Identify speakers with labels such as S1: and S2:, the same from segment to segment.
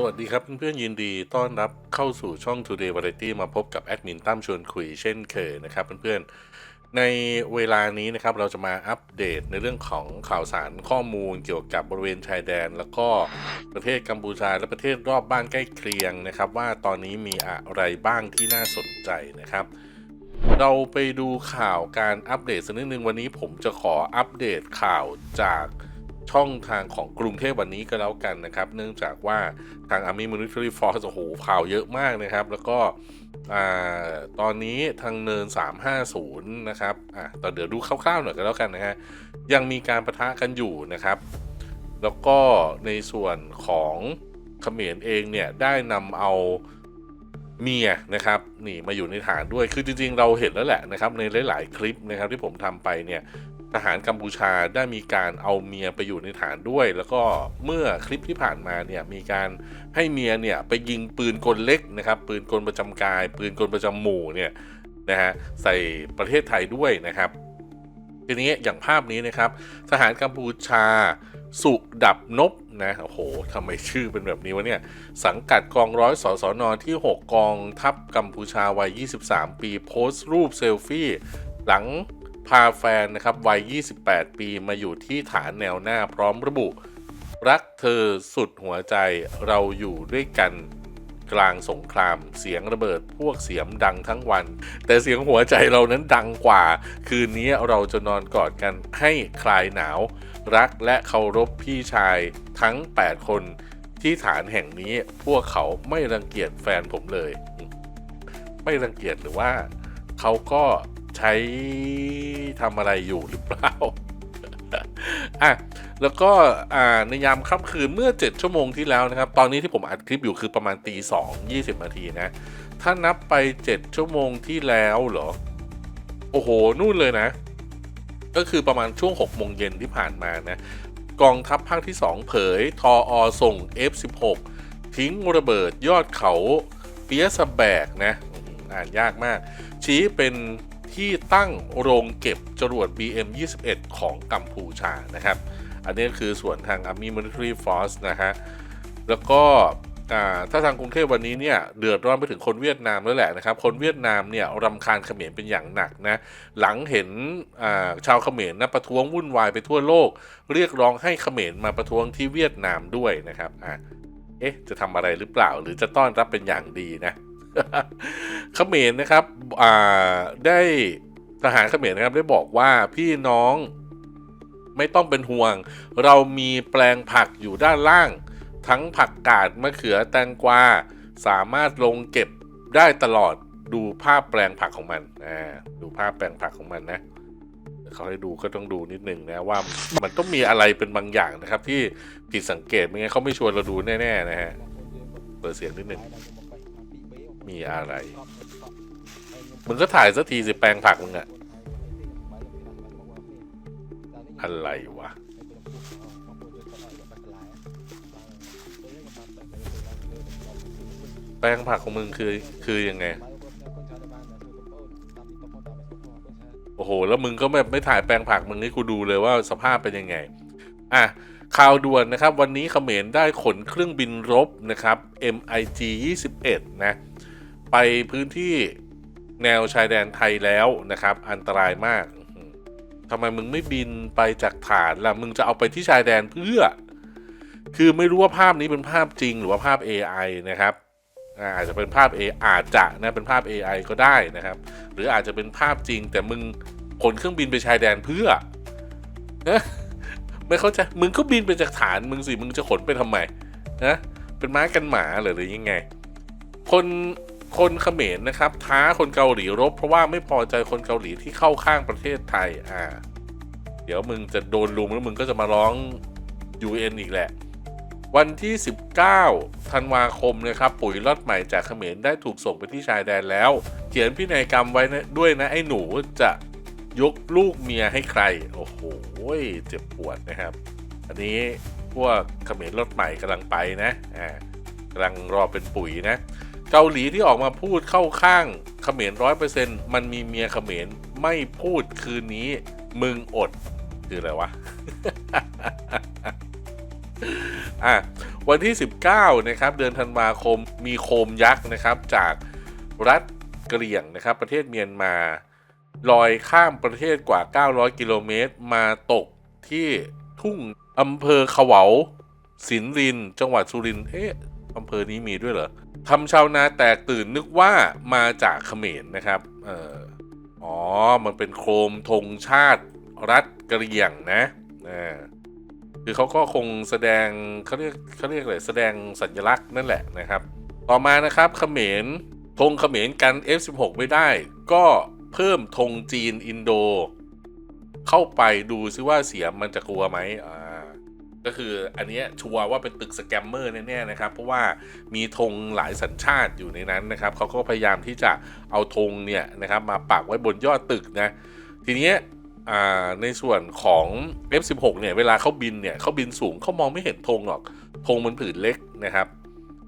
S1: สวัสดีครับเพื่อนๆยินดีต้อนรับเข้าสู่ช่อง Today Variety มาพบกับแอดมินตั้มชวนคุยเช่นเคยนะครับเพื่อนๆในเวลานี้นะครับเราจะมาอัปเดตในเรื่องของข่าวสารข้อมูลเกี่ยวกับบริเวณชายแดน แล้วก็ประเทศกัมพูชาและประเทศรอบบ้านใกล้เคียงนะครับ ว่าตอนนี้มีอะไรบ้างที่น่าสนใจนะครับ เราไปดูข่าวการอัปเดตสักนิดนึงวันนี้ผมจะขออัปเดตข่าวจาก ช่องทางของกรุงเทพวันนี้ก็แล้วกันนะครับ เนื่องจากว่าทาง Army Military Force โอ้โหข่าวเยอะมากนะครับ แล้วก็ตอนนี้ทางเนิน 350 นะครับอะตอนเดี๋ยวดูคร่าวๆหน่อยก็แล้วกันนะฮะยังมีการประทะกันอยู่นะครับ แล้วก็ในส่วนของเขมรเองเนี่ยได้นำเอาเมียนะครับนี่มาอยู่ในฐานด้วยคือจริงๆ เราเห็นแล้วแหละนะครับในหลาย ๆ คลิปนะครับที่ผมทำไปเนี่ย ทหารกัมพูชาได้มีการเอาเมียไปอยู่ในฐานด้วย แล้วก็เมื่อคลิปที่ผ่านมาเนี่ยมีการให้เมียเนี่ยไปยิงปืนกลเล็กนะครับปืนกลประจำกาย ปืนกลประจำหมู่เนี่ยนะฮะใส่ประเทศไทยด้วยนะครับทีนี้อย่างภาพนี้นะครับทหารกัมพูชาสุดับนบนะโอ้โหทำไมชื่อเป็นแบบนี้วะเนี่ย สังกัดกองร้อยสสนที่ 6 กองทัพกัมพูชาวัย 23 ปี โพสต์รูปเซลฟี่ หลัง พาแฟนนะครับวัย 28 ปีมาอยู่ที่ฐานแนวหน้าพร้อมระบุ รักเธอสุดหัวใจเราอยู่ด้วยกันกลางสงครามเสียงระเบิดพวกเสียมดังทั้งวัน แต่เสียงหัวใจเรานั้นดังกว่า คืนนี้เราจะนอนกอดกันให้คลายหนาว รักและเคารพพี่ชายทั้ง 8 คนที่ฐานแห่งนี้พวกเขาไม่รังเกียจแฟนผมเลย ไม่รังเกียจหรือว่า เขาก็ ใช้ทำอะไรอยู่หรือเปล่าอะแล้วก็อ่าในยามค่ำคืนเมื่อ 7 ชั่วโมงที่แล้วนะครับ ตอนนี้ที่ผมอัดคลิปอยู่คือประมาณตีสองยี่สิบนาทีนะ ถ้านับไป 7 ชั่วโมงที่แล้วเหรอ โอ้โห นู่นเลยนะ ก็คือประมาณช่วง6โมงเย็นที่ผ่านมานะ กองทัพภาคที่ 2 เผย ทออส่ง F16 ทิ้งระเบิดยอดเขาเปียสแบกนะ อ่านยากมาก ชี้เป็น ที่ตั้งโรงเก็บจรวด BM21 ของกัมพูชานะครับ อันนี้คือส่วนทาง Army Military Force นะฮะ แล้วก็ถ้าทางกรุงเทพวันนี้เนี่ยเดือดร้อนไปถึงคนเวียดนามแล้วแหละนะครับ คนเวียดนามเนี่ยรำคาญเขมรเป็นอย่างหนักนะ หลังเห็นชาวเขมรนะประท้วงวุ่นวายไปทั่วโลก เรียกร้องให้เขมรมาประท้วงที่เวียดนามด้วยนะครับอะเอ๊ะ จะทำอะไรหรือเปล่า หรือจะต้อนรับเป็นอย่างดีนะ เขมรนะครับได้ทหารเขมรนะครับได้บอกว่าพี่น้องไม่ต้องเป็นห่วง เรามีแปลงผักอยู่ด้านล่าง ทั้งผักกาดมะเขือแตงกวาสามารถลงเก็บได้ตลอดดูภาพแปลงผักของมันอ่าดูภาพแปลงผักของมันนะเขาให้ดูก็ต้องดูนิดนึงนะว่ามันต้องมีอะไรเป็นบางอย่างนะครับ ที่ผิดสังเกตไม่งั้นเขาไม่ชวนเราดูแน่ๆนะฮะเปิดเสียงนิดนึง มีอะไร มึงก็ถ่ายสักทีสิแปลงผักมึงอะอะไรวะ แปลงผักของมึงคือคือยังไง โอ้โห แล้วมึงก็แบบไม่ถ่ายแปลงผักมึงให้กูดูเลยว่าสภาพเป็นยังไง อะข่าวด่วนนะครับ วันนี้เขมรได้ขนเครื่องบินรบนะครับ MiG 21 นะ ไปพื้นที่แนวชายแดนไทยแล้วนะครับ อันตรายมากทำไมมึงไม่บินไปจากฐานล่ะมึงจะเอาไปที่ชายแดนเพื่อ คือไม่รู้ว่าภาพนี้เป็นภาพจริงหรือว่าภาพ AI นะครับอาจจะเป็นภาพ A อาจจะนะเป็นภาพ AI ก็ได้นะครับ หรืออาจจะเป็นภาพจริง แต่มึงขนเครื่องบินไปชายแดนเพื่อไม่เข้าใจมึงก็บินไปจากฐานมึงสิมึงจะขนไปทำไมนะเป็นม้ากันหมาหรอหรือยังไง คน คนเขมรนะครับ ท้าคนเกาหลีรบ เพราะว่าไม่พอใจคนเกาหลีที่เข้าข้างประเทศไทยอ่าเดี๋ยวมึงจะโดนลุมแล้วมึงก็จะมาร้อง UN อีกแหละ วันที่ 19 ธันวาคมนะครับ ปุ๋ยรอดใหม่จากเขมรได้ถูกส่งไปที่ชายแดนแล้ว เขียนพินัยกรรมไว้ด้วยนะไอ้หนูจะยกลูกเมียให้ใคร โอ้โห เจ็บปวดนะครับ อันนี้พวกเขมรรถใหม่กำลังไปนะ อ่ากำลังรอเป็นปุ๋ยนะ เกาหลีที่ออกมาพูดเข้าข้างเขมรร้อยเปอร์เซ็นต์มันมีเมียเขมรไม่พูดคืนนี้ มึงอด คืออะไรวะอะวันที่ 19 นะครับ เดือนธันวาคมมีโคมยักษ์นะครับ จากรัฐเหรี่ยงนะครับ ประเทศเมียนมา ลอยข้ามประเทศกว่า 900 กิโลเมตร มาตกที่ทุ่งอำเภอขวาวสินริน จังหวัดสุรินทร์เอ๊ะ อำเภอนี้มีด้วยเหรอทำชาวนาแตกตื่นนึกว่ามาจากเขมรนะครับเอออ๋อ มันเป็นโคมธงชาติรัฐกะเหี่ยงนะอ่าคือเขาก็คงแสดงเขาเรียกเขาเรียกอะไรแสดงสัญลักษณ์นั่นแหละนะครับ ต่อมานะครับเขมรธงเขมรกัน F16 ไม่ได้ ก็เพิ่มธงจีนอินโด เข้าไปดูซิว่าเสียมมันจะกลัวไหมอ่า ก็คืออันนี้ชัวร์ว่าเป็นตึกสแกมเมอร์แน่ๆนะครับ เพราะว่ามีธงหลายสัญชาติอยู่ในนั้นนะครับเขาก็พยายามที่จะเอาธงเนี่ยนะครับมาปักไว้บนยอดตึกนะทีนี้ในส่วนของ F16 เนี่ยเวลาเขาบินเนี่ยเขาบินสูงเขามองไม่เห็นธงหรอกธงมันผืนเล็กนะครับ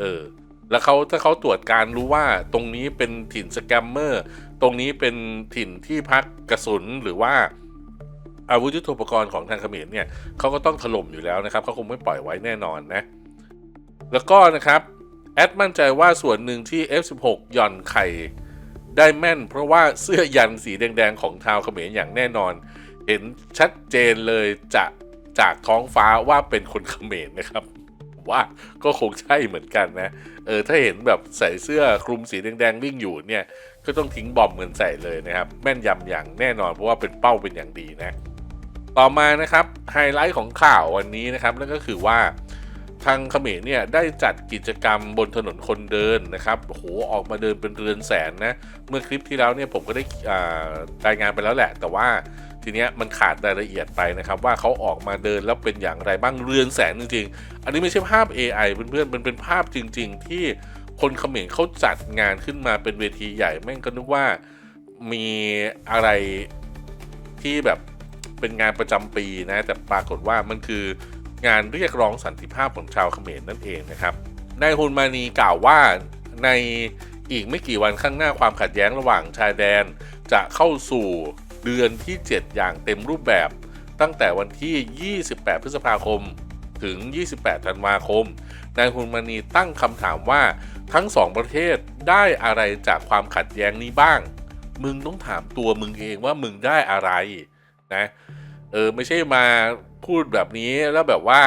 S1: เออแล้วเขาถ้าเขาตรวจการรู้ว่าตรงนี้เป็นถิ่นสแกมเมอร์ ตรงนี้เป็นถิ่นที่พักกระสุนหรือว่า อาวุธยุทโธปกรณ์ของทางเขมรเนี่ยเขาก็ต้องถล่มอยู่แล้วนะครับเขาคงไม่ปล่อยไว้แน่นอนนะ แล้วก็นะครับแอดมั่นใจว่าส่วนหนึ่งที่ F16 หย่อนไข่ได้แม่น เพราะว่าเสื้อยันสีแดงๆ ของชาวเขมรอย่างแน่นอน เห็นชัดเจนเลยจะจากท้องฟ้าว่าเป็นคนเขมรนะครับว่าก็คงใช่เหมือนกันนะ เออถ้าเห็นแบบใส่เสื้อคลุมสีแดงๆวิ่งอยู่เนี่ย ก็ต้องทิ้งบอมเงินใส่เลยนะครับ แม่นยำอย่างแน่นอนเพราะว่าเป็นเป้าเป็นอย่างดีนะ ต่อมานะครับไฮไลท์ของข่าววันนี้นะครับนั่นก็คือว่าทางเขมรเนี่ยได้จัดกิจกรรมบนถนนคนเดินนะครับโหออกมาเดินเป็นเรือนแสนนะเมื่อคลิปที่แล้วเนี่ยผมก็ได้อ่ารายงานไปแล้วแหละ แต่ว่าทีเนี้ยมันขาดรายละเอียดไปนะครับ ว่าเขาออกมาเดินแล้วเป็นอย่างไรบ้างเรือนแสนจริงๆ อันนี้ไม่ใช่ภาพ AI เพื่อนๆมันเป็นภาพจริง ๆ ที่คนเขมรเขาจัดงานขึ้นมาเป็นเวทีใหญ่แม่งก็นึกว่ามีอะไรที่แบบ เป็นงานประจำปีนะแต่ปรากฏว่ามันคืองานเรียกร้องสันติภาพของชาวเขมรนั่นเองนะครับนายฮุนมานีกล่าวว่าในอีกไม่กี่วันข้างหน้าความขัดแย้งระหว่างชายแดน จะเข้าสู่เดือนที่ 7 อย่างเต็มรูปแบบ ตั้งแต่วันที่ 28 พฤษภาคมถึง 28 ธันวาคม นายฮุนมานีตั้งคำถามว่าทั้งสองประเทศได้อะไรจากความขัดแย้งนี้บ้าง มึงต้องถามตัวมึงเองว่ามึงได้อะไรนะ เออไม่ใช่มาพูดแบบนี้แล้วแบบว่า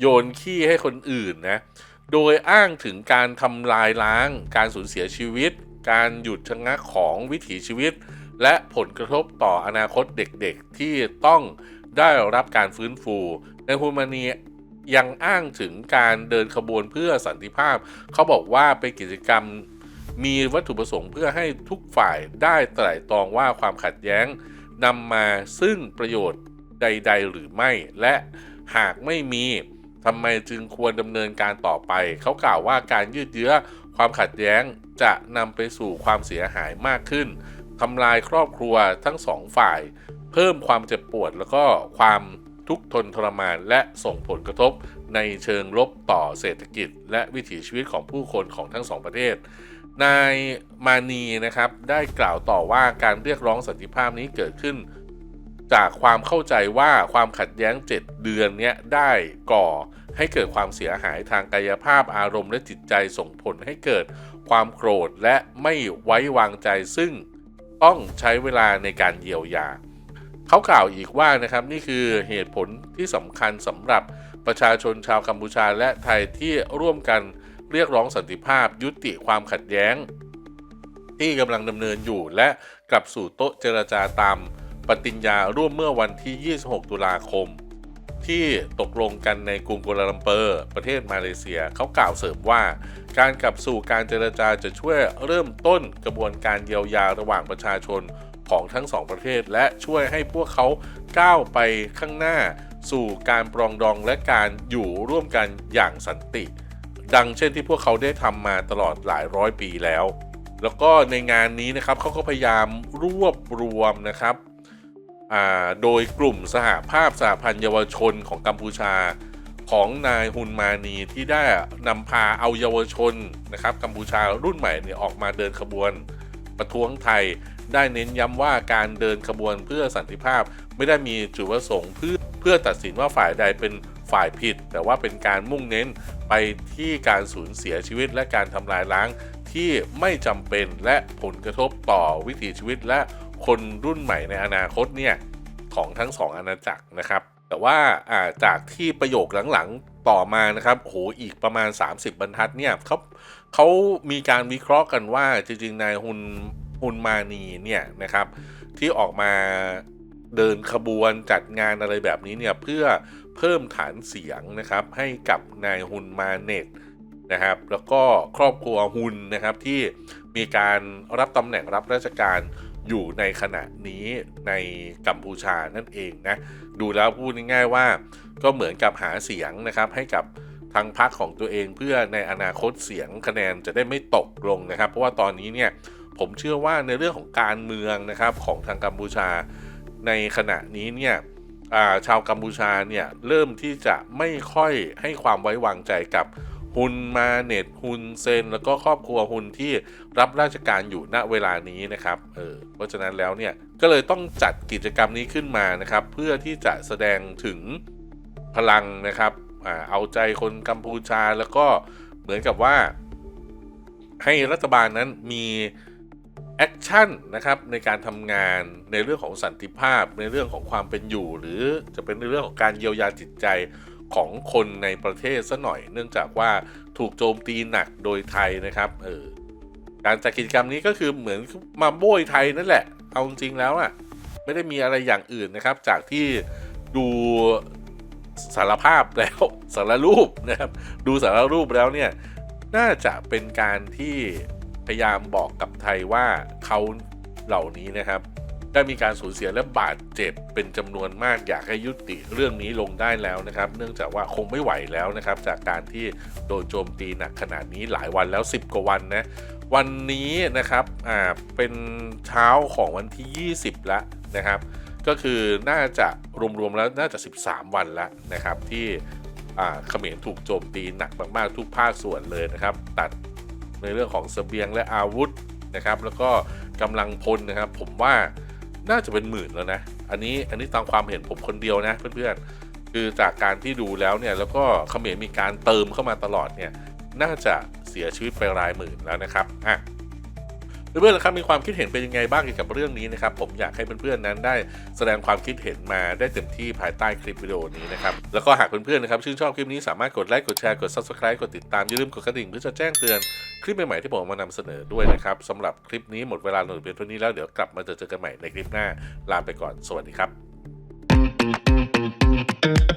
S1: โยนขี้ให้คนอื่นนะ โดยอ้างถึงการทำลายล้าง การสูญเสียชีวิต การหยุดชะงักของวิถีชีวิต และผลกระทบต่ออนาคตเด็กๆ ที่ต้องได้รับการฟื้นฟู ในฮูมานียังอ้างถึงการเดินขบวนเพื่อสันติภาพ เขาบอกว่าเป็นกิจกรรมมีวัตถุประสงค์เพื่อให้ทุกฝ่ายได้ไตร่ตรองว่าความขัดแย้ง นำมาซึ่งประโยชน์ใด ๆ หรือไม่ และหากไม่มีทำไมจึงควรดำเนินการต่อไป เขากล่าวว่าการยืดเยื้อความขัดแย้งจะนำไปสู่ความเสียหายมากขึ้นทำลายครอบครัวทั้งสองฝ่าย เพิ่มความเจ็บปวดแล้วก็ความทุกข์ทนทรมานและส่งผลกระทบ ในเชิงลบต่อเศรษฐกิจ และวิถีชีวิตของผู้คนของทั้งสองประเทศ นายมานีนะครับได้กล่าวต่อว่าการเรียกร้องสันติภาพนี้เกิดขึ้น จากความเข้าใจว่าความขัดแย้ง 7 เดือนนี้ได้ก่อให้เกิดความเสียหายทางกายภาพอารมณ์และจิตใจส่งผลให้เกิดความโกรธและไม่ไว้วางใจซึ่งต้องใช้เวลาในการเยียวยา เขากล่าวอีกว่านะครับนี่คือเหตุผลที่สำคัญสำหรับ ประชาชนชาวกัมพูชาและไทยที่ร่วมกันเรียกร้องสันติภาพยุติความขัดแย้ง ที่กำลังดำเนินอยู่และกลับสู่โต๊ะเจรจาตามปฏิญญาร่วมเมื่อวันที่ 26 ตุลาคม ที่ตกลงกันในกรุงกัวลาลัมเปอร์ ประเทศมาเลเซียเขากล่าวเสริมว่า การกลับสู่การเจรจาจะช่วยเริ่มต้นกระบวนการเยียวยาระหว่างประชาชนของทั้งสองประเทศ และช่วยให้พวกเขาก้าวไปข้างหน้า สู่การปรองดองและการอยู่ร่วมกันอย่างสันติ ดังเช่นที่พวกเขาได้ทำมาตลอดหลายร้อยปีแล้ว แล้วก็ในงานนี้นะครับเขาก็พยายามรวบรวมนะครับโดยกลุ่มสหภาพสหพันธ์เยาวชนของกัมพูชาของนายฮุนมานีที่ได้นำพาเอาเยาวชนนะครับกัมพูชารุ่นใหม่เนี่ยออกมาเดินขบวนประท้วงไทย ได้เน้นย้ำว่าการเดินขบวนเพื่อสันติภาพไม่ได้มีจุดประสงค์เพื่อเพื่อตัดสินว่าฝ่ายใดเป็นฝ่ายผิด แต่ว่าเป็นการมุ่งเน้นไปที่การสูญเสียชีวิต และการทำลายล้างที่ไม่จำเป็นและผลกระทบต่อวิถีชีวิต และคนรุ่นใหม่ในอนาคตเนี่ยของทั้งสองอาณาจักรนะครับ แต่ว่าาจากที่ประโยคหลังๆต่อมานะครับโหอีกประมาณ 30 บรรทัดเนี่ยเขาเขามีการวิเคราะห์กันว่าจริงๆนายฮุนฮุนมานีเนี่ยนะครับที่ออกมา เดินขบวนจัดงานอะไรแบบนี้เนี่ยเพื่อเพิ่มฐานเสียงนะครับให้กับนายฮุนมาเนตนะครับแล้วก็ครอบครัวฮุนนะครับที่มีการรับตำแหน่งรับราชการอยู่ในขณะนี้ในกัมพูชานั่นเองนะดูแล้วพูดง่ายๆว่าก็เหมือนกับหาเสียงนะครับให้กับทางพรรคของตัวเองเพื่อในอนาคตเสียงคะแนนจะได้ไม่ตกลงนะครับ เพราะว่าตอนนี้เนี่ยผมเชื่อว่าในเรื่องของการเมืองนะครับของทางกัมพูชา ในขณะนี้เนี่ยาชาวกัมพูชาเนี่ยเริ่มที่จะไม่ค่อยให้ความไว้วางใจกับฮุนมาเน็ตฮุนเซน แล้วก็ครอบครัวฮุนที่รับราชการอยู่ณเวลานี้นะครับเออเพราะฉะนั้นแล้วเนี่ยก็เลยต้องจัดกิจกรรมนี้ขึ้นมานะครับ เพื่อที่จะแสดงถึงพลังนะครับอเอาใจคนกัมพูชาแล้วก็เหมือนกับว่า ให้รัฐบาลนั้นมี แอคชั่นนะครับในการทำงานในเรื่องของสันติภาพ ในเรื่องของความเป็นอยู่ หรือจะเป็นในเรื่องของการเยียวยาจิตใจของคนในประเทศซะหน่อย เนื่องจากว่าถูกโจมตีหนักโดยไทยนะครับเออการจัดกิจกรรมนี้ก็คือเหมือนมาโบยไทยนั่นแหละ เอาจริงๆแล้วอะไม่ได้มีอะไรอย่างอื่นนะครับ จากที่ดูสารภาพแล้วสารรูปนะครับ ดูสารรูปแล้วเนี่ยน่าจะเป็นการที่ พยายามบอกกับไทยว่าเขาเหล่านี้นะครับ ได้มีการสูญเสียและบาดเจ็บเป็นจำนวนมากอยากให้ยุติเรื่องนี้ลงได้แล้วนะครับ เนื่องจากว่าคงไม่ไหวแล้วนะครับ จากการที่โดนโจมตีหนักขนาดนี้หลายวันแล้ว 10 กว่าวันนะวันนี้นะครับอ่าเป็นเช้าของวันที่ 20 แล้วนะครับ ก็คือน่าจะรวมๆแล้วน่าจะ 13 วันแล้วนะครับที่อ่าเขมรถูกโจมตีหนักมากๆทุกภาคส่วนเลยนะครับ ตัด ในเรื่องของเสบียงและอาวุธนะครับ แล้วก็กำลังพลนะครับ ผมว่าน่าจะเป็นหมื่นแล้วนะ อันนี้อันนี้ตามความเห็นผมคนเดียวนะเพื่อนๆ คือจากการที่ดูแล้วเนี่ยแล้วก็เขมรมีการเติมเข้ามาตลอดเนี่ยน่าจะเสียชีวิตไปรายหมื่นแล้วนะครับอะเพื่อนๆล่ะครับมีความคิดเห็นเป็นยังไงบ้างเกี่ยวกับเรื่องนี้นะครับ ผมอยากให้เพื่อนๆนั้นได้แสดงความคิดเห็นมาได้เต็มที่ภายใต้คลิปวิดีโอนี้นะครับ แล้วก็หากเพื่อนๆนะครับชื่นชอบคลิปนี้สามารถกดไลค์กดแชร์กด subscribe กดติดตามอย่าลืมกดกระดิ่งเพื่อจะแจ้งเตือน คลิปใหม่ๆที่ผมมานำเสนอด้วยนะครับสำหรับคลิปนี้หมดเวลาหนึ่งเพียงเท่านี้แล้วเดี๋ยวกลับมาเจอกันใหม่ในคลิปหน้าลาไปก่อนสวัสดีครับ